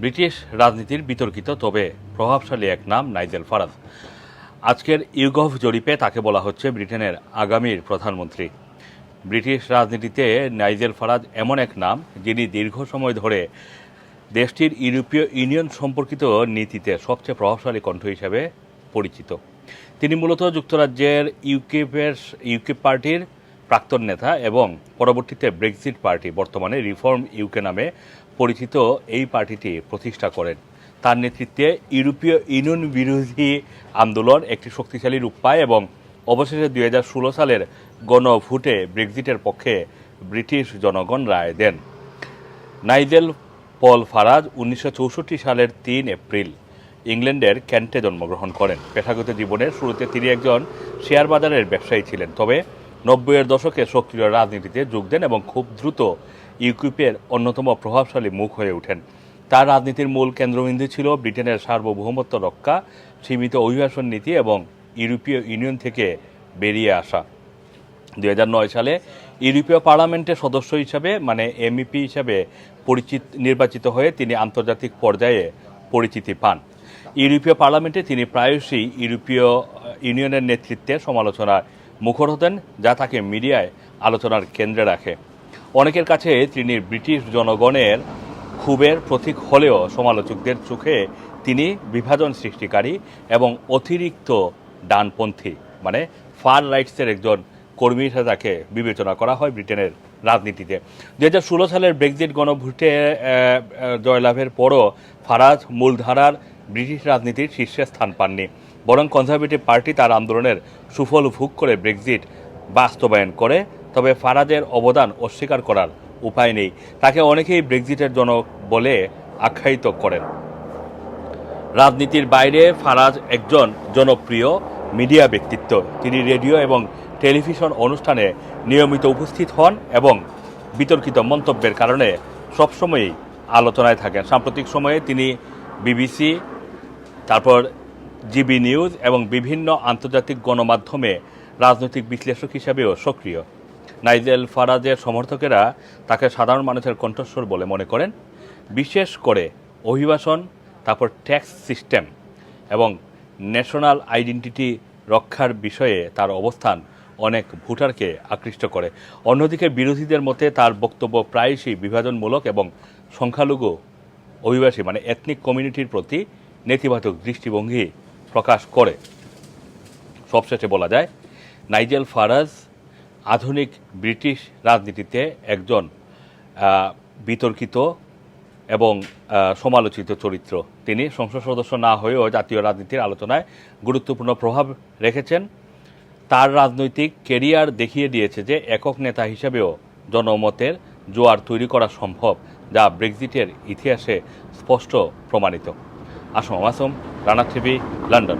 British রাজনীতির বিতর্কিত, তবে প্রভাবশালী এক নাম নাইজেল ফারাজ আজকের ইউগভ জরিপে তাকে বলা হচ্ছে ব্রিটেনের আগামীর প্রধানমন্ত্রী। ব্রিটিশ রাজনীতিতে নাইজেল ফারাজ এমন এক নাম যিনি দীর্ঘ সময় ধরে দেশটির ইউরোপীয় ইউনিয়ন সম্পর্কিত নীতিতে সবচেয়ে প্রভাবশালী কণ্ঠ হিসেবে পরিচিত। তিনি মূলত যুক্তরাজ্যের ইউকেপের ইউকে পার্টির প্রাক্তন নেতা এবং পরবর্তীতে ব্রেক্সিট পার্টি বর্তমানে রিফর্ম ইউকে নামে পরিচিত এই পার্টিটি প্রতিষ্ঠা করেন। তার নেতৃত্বে ইউরোপীয় ইউনিয়ন বিরোধী আন্দোলন একটি শক্তিশালী রূপ পায় এবং অবশেষে দুই হাজার ষোলো সালের গণভোটে ব্রেক্সিটের পক্ষে ব্রিটিশ জনগণ রায় দেন। নাইজেল পল ফারাজ উনিশশো চৌষট্টি সালের তিন এপ্রিল ইংল্যান্ডের ক্যান্টে জন্মগ্রহণ করেন। পেশাগত জীবনের শুরুতে তিনি একজন শেয়ার বাজারের ব্যবসায়ী ছিলেন, তবে নব্বইয়ের দশকে সক্রিয় রাজনীতিতে যোগ দেন এবং খুব দ্রুত ইউকিপের অন্যতম প্রভাবশালী মুখ হয়ে ওঠেন। তার রাজনীতির মূল কেন্দ্রবিন্দু ছিল ব্রিটেনের সার্বভৌমত্ব রক্ষা, সীমিত অভিবাসন নীতি এবং ইউরোপীয় ইউনিয়ন থেকে বেরিয়ে আসা। দু হাজার নয় সালে ইউরোপীয় পার্লামেন্টের সদস্য হিসাবে মানে এমইপি হিসাবে পরিচিত, নির্বাচিত হয়ে তিনি আন্তর্জাতিক পর্যায়ে পরিচিতি পান। ইউরোপীয় পার্লামেন্টে তিনি প্রায়শই ইউরোপীয় ইউনিয়নের নেতৃত্বে সমালোচনার মুখর হতেন, যা তাকে মিডিয়ায় আলোচনার কেন্দ্রে রাখে। অনেকের কাছে তিনি ব্রিটিশ জনগণের ক্ষোভের প্রতীক হলেও সমালোচকদের চোখে তিনি বিভাজন সৃষ্টিকারী এবং অতিরিক্ত ডানপন্থী মানে ফার রাইটসের একজন কর্মী হিসেবে তাকে বিবেচনা করা হয় ব্রিটেনের রাজনীতিতে। দু হাজার ষোলো সালের ব্রেক্সিট গণভোটে জয়লাভের পরও ফারাজ মূলধারার ব্রিটিশ রাজনীতির শীর্ষে স্থান পাননি। বরং কনজারভেটিভ পার্টি তার আন্দোলনের সুফল ভোগ করে ব্রেক্সিট বাস্তবায়ন করে, তবে ফারাজের অবদান অস্বীকার করার উপায় নেই। তাকে অনেকেই ব্রেক্সিটের জনক বলে আখ্যায়িত করেন। রাজনীতির বাইরে ফারাজ একজন জনপ্রিয় মিডিয়া ব্যক্তিত্ব। তিনি রেডিও এবং টেলিভিশন অনুষ্ঠানে নিয়মিত উপস্থিত হন এবং বিতর্কিত মন্তব্যের কারণে সবসময়ই আলোচনায় থাকেন। সাম্প্রতিক সময়ে তিনি বিবিসি, তারপর জিবি নিউজ এবং বিভিন্ন আন্তর্জাতিক গণমাধ্যমে রাজনৈতিক বিশ্লেষক হিসাবেও সক্রিয়। নাইজেল ফারাজের সমর্থকেরা তাকে সাধারণ মানুষের কণ্ঠস্বর বলে মনে করেন। বিশেষ করে অভিবাসন, তারপর ট্যাক্স সিস্টেম এবং ন্যাশনাল আইডেন্টিটি রক্ষার বিষয়ে তার অবস্থান অনেক ভোটারকে আকৃষ্ট করে। অন্যদিকে বিরোধীদের মতে তার বক্তব্য প্রায়শই বিভাজনমূলক এবং সংখ্যালঘু অভিবাসী মানে এথনিক কমিউনিটির প্রতি নেতিবাচক দৃষ্টিভঙ্গি প্রকাশ করে। সবশেষে বলা যায়, নাইজেল ফারাজ আধুনিক ব্রিটিশ রাজনীতিতে একজন বিতর্কিত এবং সমালোচিত চরিত্র। তিনি সংসদ সদস্য না হয়েও জাতীয় রাজনীতির আলোচনায় গুরুত্বপূর্ণ প্রভাব রেখেছেন। তার রাজনৈতিক কেরিয়ার দেখিয়ে দিয়েছে যে, একক নেতা হিসেবেও জনমতের জোয়ার তৈরি করা সম্ভব, যা ব্রেক্সিটের ইতিহাসে স্পষ্ট প্রমাণিত। Assam Assam Rana TV London.